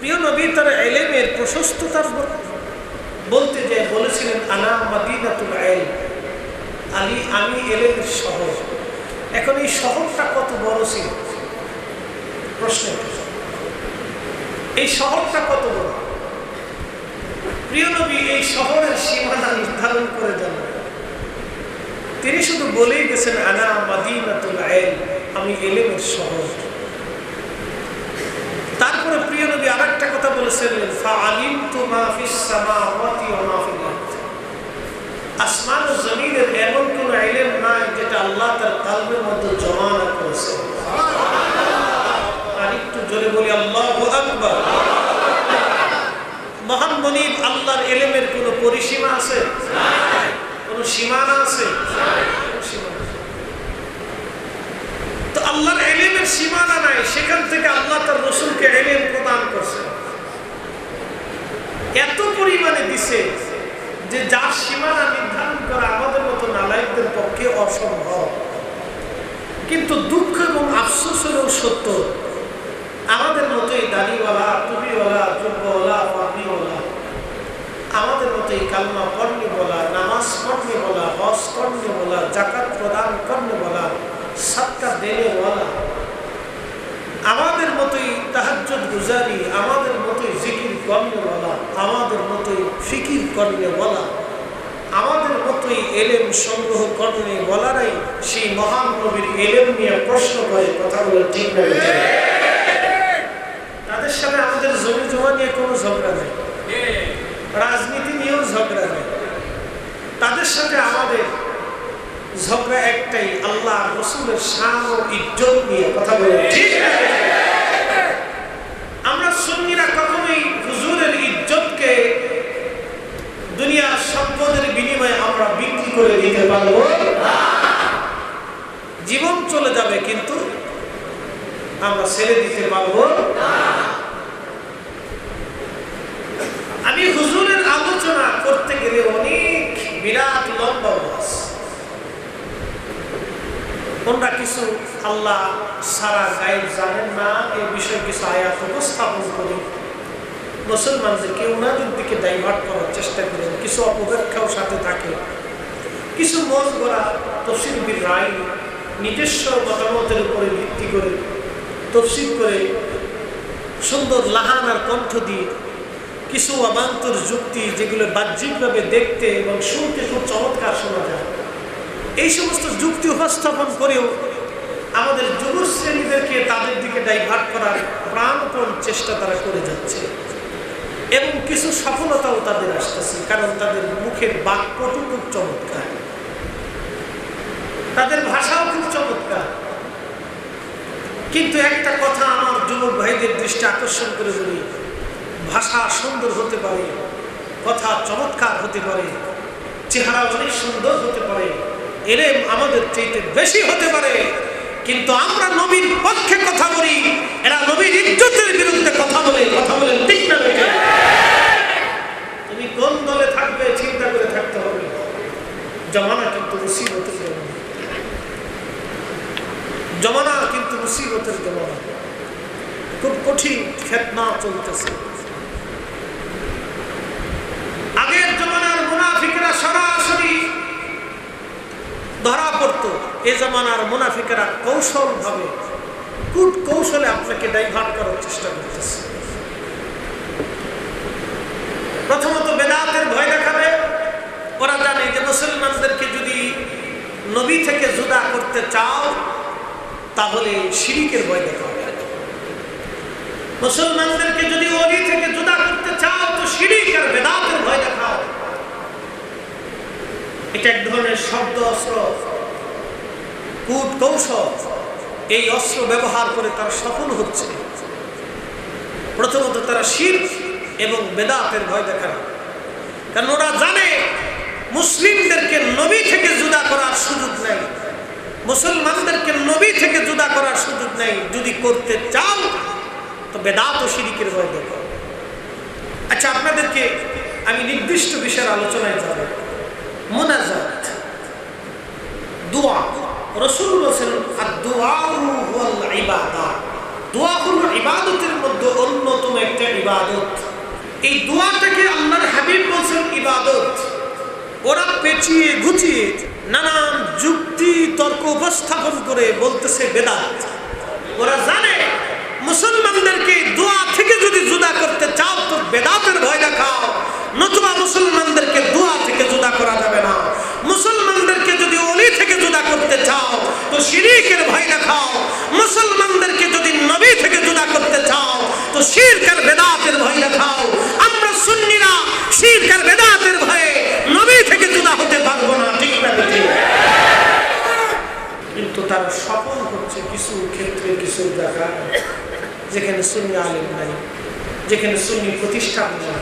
প্রিয় নবী তার এলেমের প্রশস্ততার বলতে যে বলেছিলেন, আনা মাদিনাতুল এল আলী, আমি এলেমের শহর। এখন এই শহরটা কত বড় ছিল? প্রশ্ন এই শহরটা কত বড়? প্রিয় নবী, এই শহরের সীমানা নির্ধারণ করে দেন। তিনি শুধু বলেই গেছেন, আনা মাদিনাতুল এল আমি এলেমের শহর। প্রিয় নবী আর একটা কথা বলেছেন আসমান ও জমিনের এমন কোন ইলম নাই যেটা আল্লাহ তার কালবের মধ্যে জমা না করেছে। আর একটু জোরে বলি, আল্লাহু আকবার। মহান মনিব, আল্লাহর এলেমের কোন পরিসীমা আছে? কোন সীমানা আছে। তো আল্লাহর এলেমের সীমানা নাই, সেখান থেকে আল্লাহ তার রসুলকে এলেম প্রদান করছে। এত পরিমাণে দিছে যে যার সীমানা নির্ধারণ করা আমাদের মতো নালায়কদের পক্ষে অসম্ভব। কিন্তু দুঃখ এবং আফসোস হলেও সত্য, আমাদের মতোই দাড়িওয়ালা, টুপিওয়ালা যুব্বওয়ালা পাগড়িওয়ালা আমাদের মতোই কালমা পড়নি বলা নামাজ পড়নি বলা হজ করনি বলা জাকাত প্রদান করনি বলা সাতটা দেনে আমাদের মতোই তাহাজ্জুদ গুজারি, আমাদের মতোই জিকির বলা আমাদের মতোই ফিকির বলা আমাদের মতোই এলেম সংগ্রহ করনে বলারাই সেই মহান নবীর এলেম নিয়ে প্রশ্ন করে কথা বলে ঠিক তাদের সাথে আমাদের জমি জমা নিয়ে কোনো ঝগড়া নেই। রাজনীতি নিয়েও ঝগড়া নেই। তাদের সাথে আমাদের ঝগড়া একটাই আল্লাহ রসুলের শান ও ইজ্জত নিয়ে কথা বলে ঠিক আমরা সুন্নিরা কখনোই হুজুরের ইজ্জতকে দুনিয়ার সম্পদের বিনিময়ে আমরা বিক্রি করে দিতে পারব। জীবন চলে যাবে কিন্তু আমরা ছেড়ে দিতে পারব। আমি হুজুরের আলোচনা করতে গেলে অনেক বিরাট লম্বা তোমরা কিছু আল্লাহ সারা গাইব জানেন না, এই বিষয়ে কিছু আয়াত উপস্থাপন করি। মুসলমানদেরকে ওনাদের দিকে ডাইভার্ট করার চেষ্টা করেন কিছু অপব্যাখ্যাও সাথে থাকে। কিছু মন করা তফসিলবির রায় নিজস্ব মতামতের উপরে ভিত্তি করে তফসিল করে সুন্দর লাহান আর কণ্ঠ দিয়ে কিছু অবান্তর যুক্তি যেগুলো বাহ্যিকভাবে দেখতে এবং শুনতে খুব চমৎকার শোনা যায়। এই সমস্ত যুক্তি উপস্থাপন করেও আমাদের যুব শ্রেণীদেরকে তাদের দিকে ডাইভার্ট করার প্রাণপণ চেষ্টা তারা করে যাচ্ছে। এবং কিছু সফলতাও তাদের আসতেছে, কারণ তাদের মুখের বাক্যটু খুব চমৎকার। তাদের ভাষাও খুব চমৎকার। কিন্তু একটা কথা আমার যুবক ভাইদের দৃষ্টি আকর্ষণ করে বলি, ভাষা সুন্দর হতে পারে, কথা চমৎকার হতে পারে চেহারা অনেক সুন্দর হতে পারে। এলেম আমাদের চাইতে বেশি হতে পারে। কিন্তু আমরা নবীর পক্ষে কথা বলি, এরা নবীর ইজ্জতের বিরুদ্ধে কথা বলে কথা বলে ঠিক না? তুমি কোন দলে থাকবে চিন্তা করে থাকতে হবে? জমানা কিন্তু মুসিবতের জমানা। জমানা কিন্তু মুসিবতের জমানা। খুব কঠিন ফেতনা চলতেছে। এ জমানার মুনাফিকেরা কৌশল ভাবে কুট কৌশলে আপনাকে ডাইভার্ট করার চেষ্টা করতেছে। প্রথমত বেদাতের ভয় দেখাবে। ওরা জানে যে মুসলমানদেরকে যদি নবী থেকে জুদা করতে চাও, তাহলে শিরিকের ভয় দেখাবে মুসলমানদেরকে যদি অলি থেকে জুদা করতে চাও, তো শিরিক আর বেদাতের ভয় দেখাও। এটা এক ধরনের শব্দ, অস্ত্র। কূট কৌশল। এই অস্ত্র ব্যবহার করে তারা সফল হচ্ছে। প্রথমত তারা শির এবং বেদাতের ভয় দেখায় কারণ ওরা জানে, মুসলিমদেরকে নবী থেকে জুদা করার সুযোগ নেই। মুসলমানদেরকে নবী থেকে জুদা করার সুযোগ নেই। যদি করতে চাও, তো বেদাত ও শিরিকের ভয় দেখো। আচ্ছা আপনাদেরকে আমি নির্দিষ্ট বিষয়ের আলোচনায় যাব। মোনাজাত, দোয়া। রসুল বলছেন দোয়া হলো ইবাদতের মধ্যে অন্যতম একটি ইবাদত। এই দোয়াটাকে আল্লাহর হাবিব বলছেন ইবাদত। ওরা পেঁচিয়ে গুছিয়ে নানান যুক্তি, তর্ক উপস্থাপন করে বলতেছে বেদাত। ওরা জানে মুসলমানদেরকে দোয়া থেকে যদি জুদা করতে চাও, তো বেদাতের ভয় দেখাও। নতুবা মুসলমানদেরকে দোয়া থেকে জুদা করা যাবে না। মুসলমানদেরকে জুদা করতে চাও, তো শিরিকের ভয় দেখাও। মুসলমানদেরকে যদি নবী থেকে জুদা করতে চাও, তো শিরকের বেদাতের ভয় দেখাও। আমরা সুন্নিরা শিরকের বেদাতের ভয়ে নবী থেকে জুদা হতে পারব না, ঠিক না কিন্তু তার স্বপন হচ্ছে কিছু ক্ষেত্রে, কিছু জায়গা যেখানে সুন্নি আলিম নাই, যেখানে সুন্নি প্রতিষ্ঠান নাই,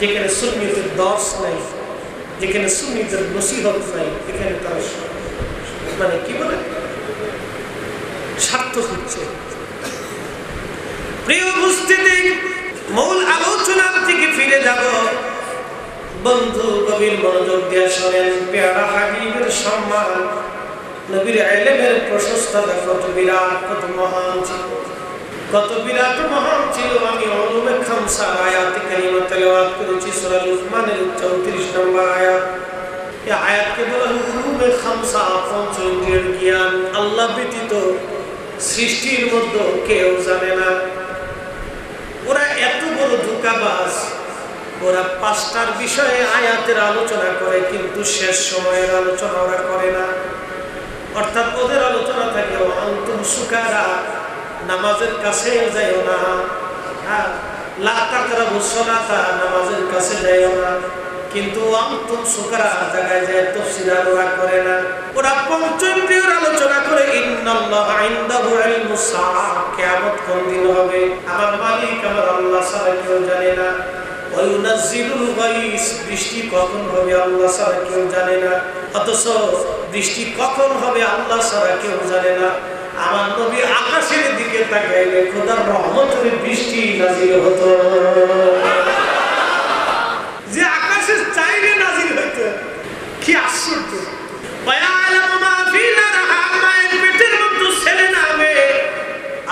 যেখানে সুন্নিদের দশ নাই, যেখানে সুন্নিদের নসিহত নাই, এখানে তারা মানে কি বলে? স্বার্থ হচ্ছে। প্রিয় উপস্থিতি, মূল আলোচনার দিকে ফিরে যাব। বন্ধু গভীর মনোযোগ দিয়ে শোনেন, পেয়ারা হাবিবের সম্মান। নবীর এলেমের প্রশস্ততা কত বিরাট, কত মহান ছিল। কত বিরাট মহান ছিল, আমি অনুমে খামসা আয়াতে কারিমা তেলাওয়াত করেছি, সূরা লুকমানের 34 নম্বর আয়াত। হয় জ্ঞান আল্লাহ সৃষ্টির মধ্যে কেউ জানে না। ওরা এত বড় ওরা পাঁচটার বিষয়ে আয়াতের আলোচনা করে, কিন্তু শেষ সময়ের আলোচনা ওরা করে না। অর্থাৎ ওদের আলোচনা থাকে অন্তম সুকারা, নামাজের কাছে যাইও না। হ্যাঁ লাতাকরা বসলাতা নামাজের কাছে যাইও না। কিন্তু অন্তম সুকারা জায়গায় যায় তফসিরার ওরা করে না। ওরা পঞ্চন্দ্রিয়র আলোচনা করে, ইন্নাল্লাহ ইনদাহু ইলমুস সাআ কিয়ামত কোন দিন হবে? আমার মালিক, আমার আল্লাহ ছাড়া কেউ জানে না। ওয়ুনাজ্জিলুল গাইস বৃষ্টি কখন হবে আল্লাহ ছাড়া কেউ জানে না। অথচ বৃষ্টি কখন হবে আল্লাহ ছাড়া কেউ জানে না। আমার নবী আকাশের দিকে তাকাইলে খোদার রহমতের বৃষ্টি নাজিল হতো।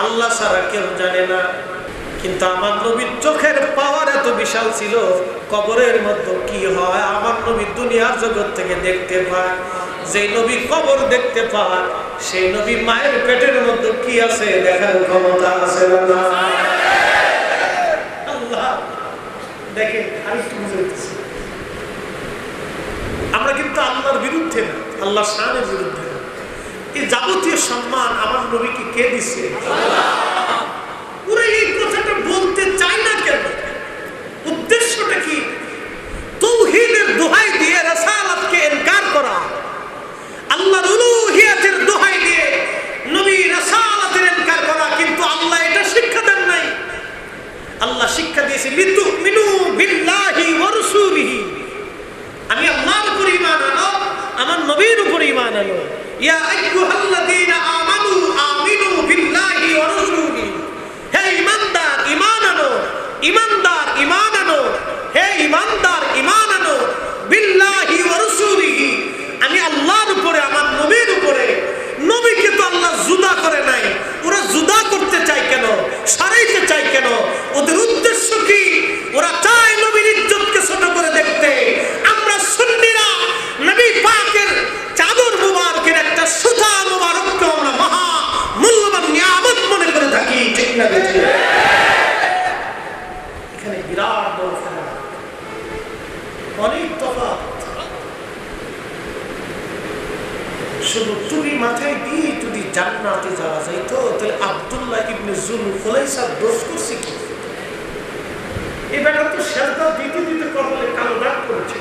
আল্লাহ ছাড়া কেউ জানে না। কিন্তু আমার নবীর চোখের বিশাল ছিল মধ্যে কি হয়? আমার নবী দুনিয়ার থেকে দেখতে দেখতে পায়, সেই নবী মায়ের পেটের মধ্যে কি আছে ক্ষমতা আছে না? আল্লাহ, দেখেন আমরা কিন্তু আল্লাহর বিরুদ্ধে না। আল্লাহ শানের বিরুদ্ধে। এই যাবতীয় সম্মান আমার নবীকে কে দিছে? এই কথাটা বলতে না কেন? উদ্দেশ্যটা কি? দোহাই দিয়ে ইনকার করা। দোহাই দিয়ে ইনকার করা, কিন্তু আল্লাহ এটা শিক্ষা নাই। আল্লাহ শিক্ষা দিয়েছে লিতু মিনু বিল্লাহি ওয়া রাসূলিহি আমি আল্লাহর উপর ঈমান আনো আমার নবীর আনো ইয়া আইয়ুহাল্লাযীনা আমানু আমিনু বিল্লাহি ওয়া রাসূলিহি হে ঈমানদার ঈমান আনো ঈমানদার ঈমান আনো হে ঈমানদার ঈমান আনো বিল্লাহি ওয়া রাসূলিহি আমি আল্লাহর উপরে, আমার নবীর উপরে, নবীকে তো আল্লাহ জুদা করে নাই। ওরা জুদা করতে চায় কেন? সারাইতে চায় কেন? ওদের উদ্দেশ্য কি ওরা চায় নবীর ইজ্জতকে ছোট করে দেখতে আমরা সুন্নিরা নবী পাকের চাদর মুবারকের একটা সুতা মুবারককে আমরা মহা মূল্যবান নিয়ামত মনে করে থাকি ঠিক না বেঠিক? এখানে বিরাট বড় ফেলা অনেক তফাৎ শুধু তুমি মাথায় দিয়ে যদি জান্নাতে যাওয়া যাইত তাহলে আব্দুল্লাহ ইবনে জুল ফুলাইসা দোষ করছে কি এই বেটা তো শেষদা দিতে দিতে কপালে কালো দাগ করেছে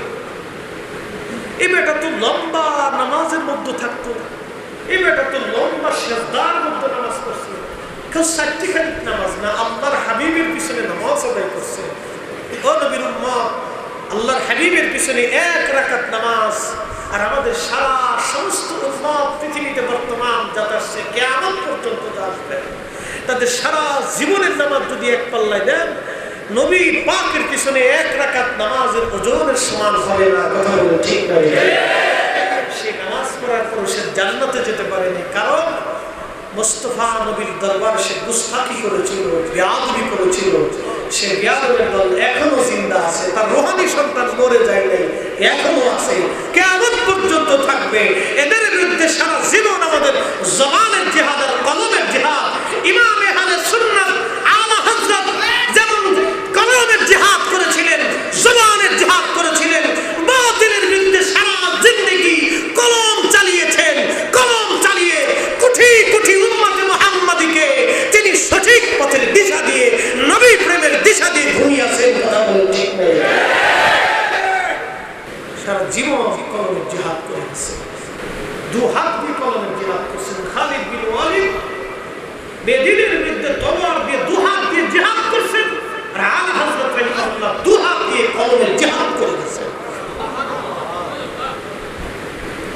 এই বেটা তো লম্বা নামাজের মধ্যে থাকতো এই বেটা তো লম্বা শেষদার মধ্যে নামাজ পড়ছে কেউ চারটি খানিক নামাজ না, আল্লাহর হাবিবের পিছনে নামাজ আদায় করছে। নবীর উম্মত, আল্লাহর হাবিবের পিছনে এক রাকাত নামাজ। আর আমাদের সারা সমস্ত উম্মত পৃথিবীতে বর্তমান যাতে আসছে কেমন পর্যন্ত আসবে। তাদের সারা জীবনের নামাজ যদি এক পাল্লায় দেন, নবী পাকের পিছনে এক রাকাত নামাজের ওজনের সমান হবে না, কথা ঠিক নয় সে নামাজ পড়ার পর সে জান্নাতে যেতে পারেনি। কারণ মোস্তফা নবীর দরবার সে গুস্তাকি করেছিল করেছিল। সে দল এখনও জিন্দা আছে, তার রোহানি সন্তান মরে যায় নাই, এখনও আছে। কেমন পর্যন্ত থাকবে। এদের বিরুদ্ধে সারা জীবন আমাদের জবানের জেহাদ আর কলমের জেহাদ। ইমামে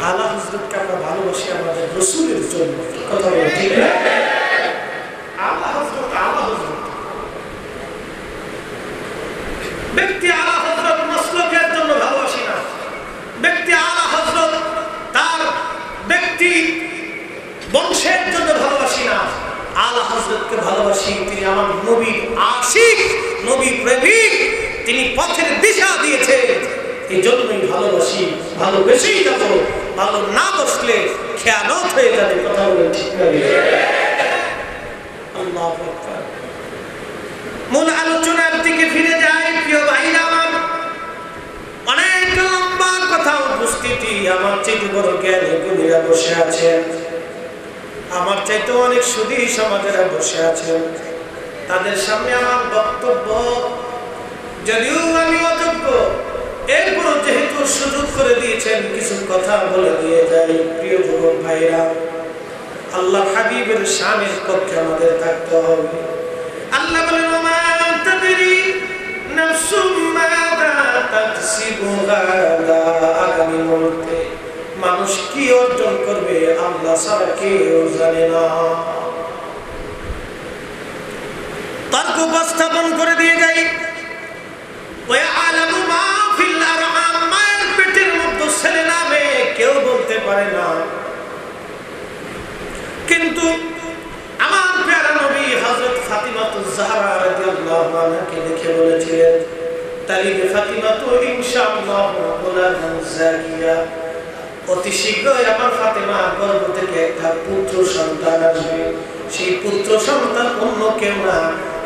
আলা হযরতকে আমরা ভালোবাসি, আমাদের রসুলের জন্য। কথা বলে ঠিক না? আলা হযরত আলা হযরত। ব্যক্তি জন্য ভালোবাসি না। ব্যক্তি তার ব্যক্তি বংশের জন্য ভালোবাসি না। ভালোবাসি, তিনি আমার নবীর আশিক, নবী প্রেমিক তিনি পথের দিশা দিয়েছেন এই জন্যই ভালোবাসি, ভালোবেসেই যাব ভালো না বসলে খেয়ালত হয়ে যাবে। মূল আলোচনার দিকে ফিরে যায় প্রিয় ভাইরা আমার। অনেক লম্বা কথা উপস্থিতি, আমার চাইতে বড় জ্ঞানী গুণীরা বসে আছেন আমার চাইতে অনেক সুদী সমাজেরা বসে আছেন তাদের সামনে আমার বক্তব্য, যদিও আমি অযোগ্য এরপর যেহেতু সুযোগ করে দিয়েছেন, কিছু কথা বলে দিয়ে যাই, প্রিয় ভুবন ভাইরা। আল্লাহ হাবিবের স্বামীর পক্ষে আমাদের থাকতে হবে। আল্লাহ বলেন মানুষ কি অর্জন করবে, আল্লাহ ছাড়া কেউ জানে না। তর্ক উপস্থাপন করে দিয়ে যাই। ছেলে না মেয়ে কেউ বলতে পারে না। কিন্তু আমার প্যারা নবী হযরত ফাতিমাতুজ জাহরা রাদিয়াল্লাহু আনহাকে দেখে বলেছিলেন অতি শীঘ্রই ফাতেমা পুত্র সন্তান সেই পুত্র সন্তান অন্য কেউ না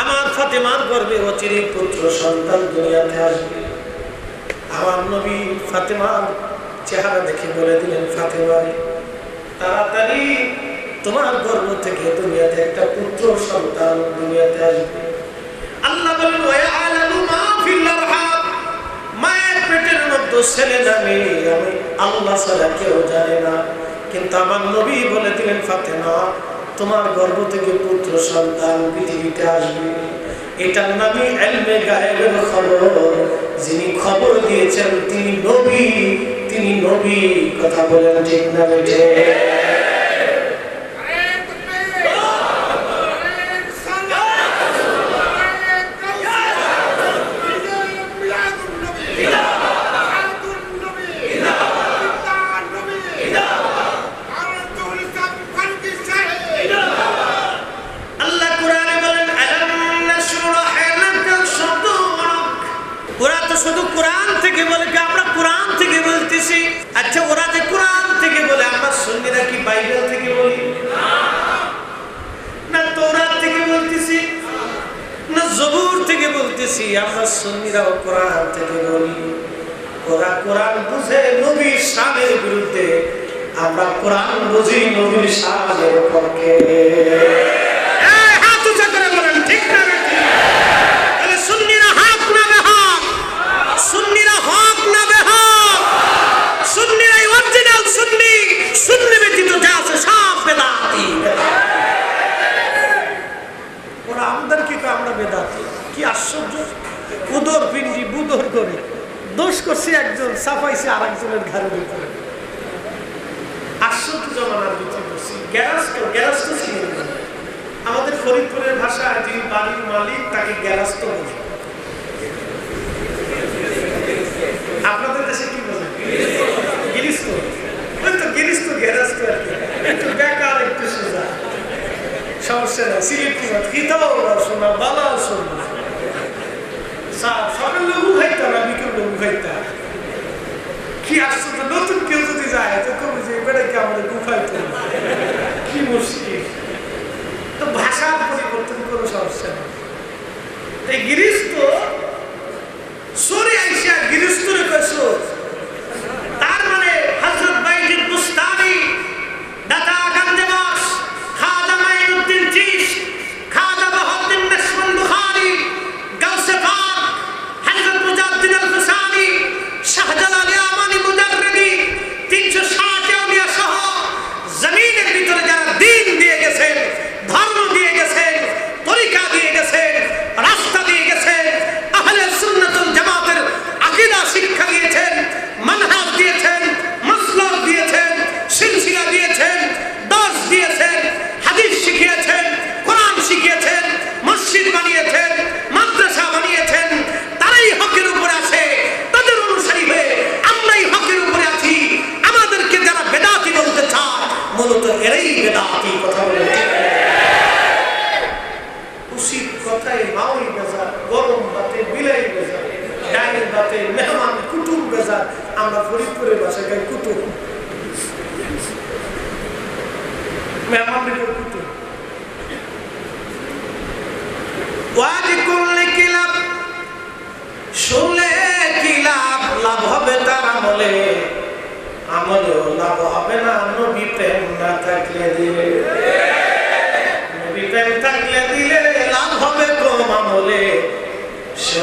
আমার ফাতেমার গর্বে অচিরে পুত্র সন্তান দুনিয়াতে আসবে আমার নবী ফাতেমার চেহারা দেখে বলে দিলেন, ফাতেমা, তাড়াতাড়ি তোমার গর্ব থেকে দুনিয়াতে একটা পুত্র সন্তান দুনিয়াতে আসবে। আল্লাহ বলেন মায়ের পেটের মধ্যে ছেলে না মেয়ে, আমি আল্লাহ ছাড়া কেউ জানে না। কিন্তু আমার নবী বলে দিলেন, ফাতেমা তোমার গর্ভ থেকে পুত্র সন্তান পৃথিবীতে আসবে। এটার নামই এলমে গায়েবের খবর। যিনি খবর দিয়েছেন, তিনি নবী তিনি নবী। কথা বলেন ঠিক না বেঠে আল্লাহ কোরআনে বলেন আলাম নাশরাহ লাকা সাদরাক ওরা তো শুধু কোরআন থেকে বলে কি আমরা কোরআন থেকে বলতেছি আচ্ছা ওরা যে কোরআন থেকে বলে আমরা সুন্নিরা কি বাইবেল থেকে বলি না তোরাত থেকে বলতেছি না জবুর থেকে বলতেছি আমরা সুন্নিরাও কোরআন থেকে বলি ওরা কোরআন বুঝে নবীর শানের বিরুদ্ধে আমরা কোরআন বুঝি নবীর শানের পক্ষে এই, হাত উঁচা করে বলেন, ঠিক না নাকি? তাহলে সুন্নিরা হক না বেহক? সুন্নিরা হক না বেহক? সুন্নিরাই original সুন্নি। সুন্নি ব্যতীত যা আছে সব বেদাতি। আশ্চর্য উদর পিন্ডি বুদর করে দোষ করছে একজন সাফাইছে আর একজনের ঘরের উপরে আশ্চর্য জমানার ভিতরে বসছি গ্যারাজ তো গ্যারাজ তো ছিল না। আমাদের ফরিদপুরের ভাষা যিনি বাড়ির মালিক তাকে গ্যারাজ তো বলে আপনাদের দেশে কি বলে গিরিস্ত ওই তো গিরিস্ত গ্যারাজ তো আর কি। একটু বেকার একটু সোজা সমস্যা নাই সিলেক্ট খিতাও শোনা বালাও শোনা সা- সকাল লঘু খাইতা না বিকেল লঘু খাইতা কি আশ্চর্য নতুন কেউ যদি যায় তো কবে যে এবারে কি আমাদের গুফাইতে তো পরিবর্তন কোনো সমস্যা গিরিস্ত সরে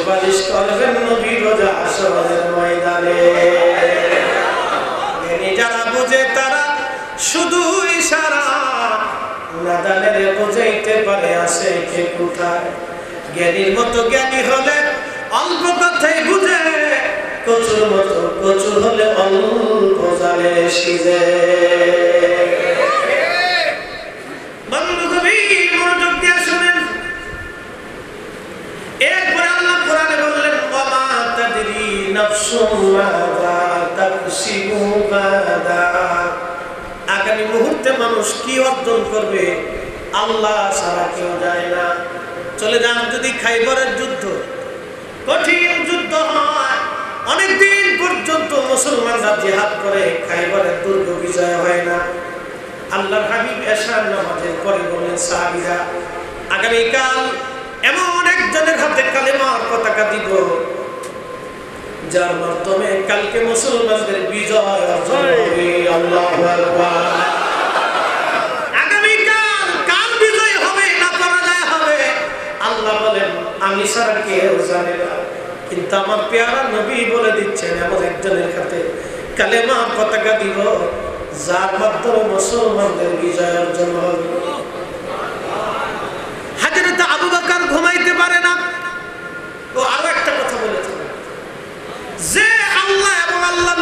সুপারিশ করবেন নবী রোজা আসরের ময়দানে। যারা বুঝে তারা শুধু ইশারা। নাদানের বুঝাইতে পারে আসে কে কোথায়। জ্ঞানীর মতো জ্ঞানী হলে অল্প কথাই বুঝে। কচুর মতো কচু হলে অল্প জালে সিজে। বন্ধু নাফসুম মাযা তাকসিবু গাদা আগামী মুহূর্তে মানুষ কি অর্জন করবে? আল্লাহ ছাড়া কেউ জানে না। চলে যান যদি খাইবরের যুদ্ধ। কঠিন যুদ্ধ হয়। অনেকদিন পর্যন্ত মুসলমানরা জিহাদ করে খাইবরের দুর্গ বিজয় হয় না। আল্লাহর হাবিব এশার নামাজের পরে বললেন, সাহাবীরা, আগামীকাল এমন একজনের হাতে কালেমার পতাকা দিব যার মাধ্যমে কালকে মুসলমানদের বিজয় অর্জন হবে। আল্লাহু আগামীকাল কাল বিজয় হবে না পরাজয় হবে? আল্লাহ বলেন আমি ছাড়া কেউ জানে না। কিন্তু আমার পেয়ারা নবী বলে দিচ্ছেন এমন একজনের হাতে কালেমা পতাকা দিব যার মাধ্যমে মুসলমানদের বিজয় অর্জন হবে। হাজরত আবু বকর ঘুমাইতে পারে না। ও আরও একটা কথা বলেছিল যে আল্লাহ এবং আল্লাহর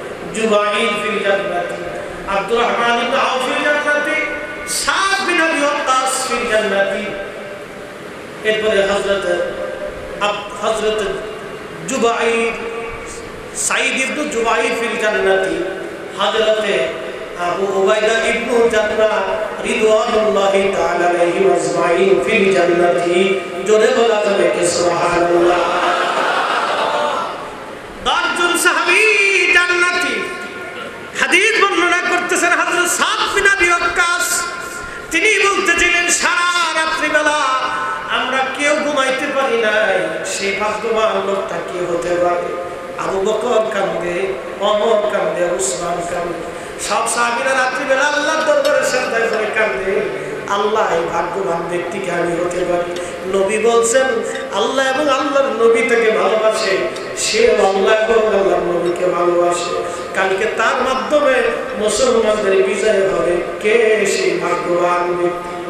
জুবাইর ফিল জান্নাতি আব্দুর রহমান ইবনে আউফ ফিল জান্নাতি সাদ বিন আবি ওয়াক্কাস ফিল জান্নাতি এরপরে হযরত হযরত জুবাইর সাইদ ইবনু জুবাইর ফিল জান্নাতি হযরতে আবু উবাইদা ইবনু জাররাহ রিদওয়ানুল্লাহি তাআলা আলাইহি আজমাইন ফিল জান্নাতি জোরে বলা যাবে কি সুবহানাল্লাহ দশজন সাহাবী জান্নাতি হাদিস বর্ণনা করতেছেন হযরত সাদ বিন আবি ওয়াক্কাস তিনি বলতেছিলেন সারা রাত্রিবেলা আমরা কেউ ঘুমাইতে পারি নাই। সেই ভাগ্যবান লোকটা হতে পারে? আল্লাহ নবী বলছেন, আল্লাহ এবং আল্লাহর নবী থেকে ভালোবাসে। সে আল্লাহ এবং আল্লাহর নবীকে ভালোবাসে। কালকে তার মাধ্যমে মুসলমানদের বিজয় হবে কে? সেই ভাগ্যবান ব্যক্তি।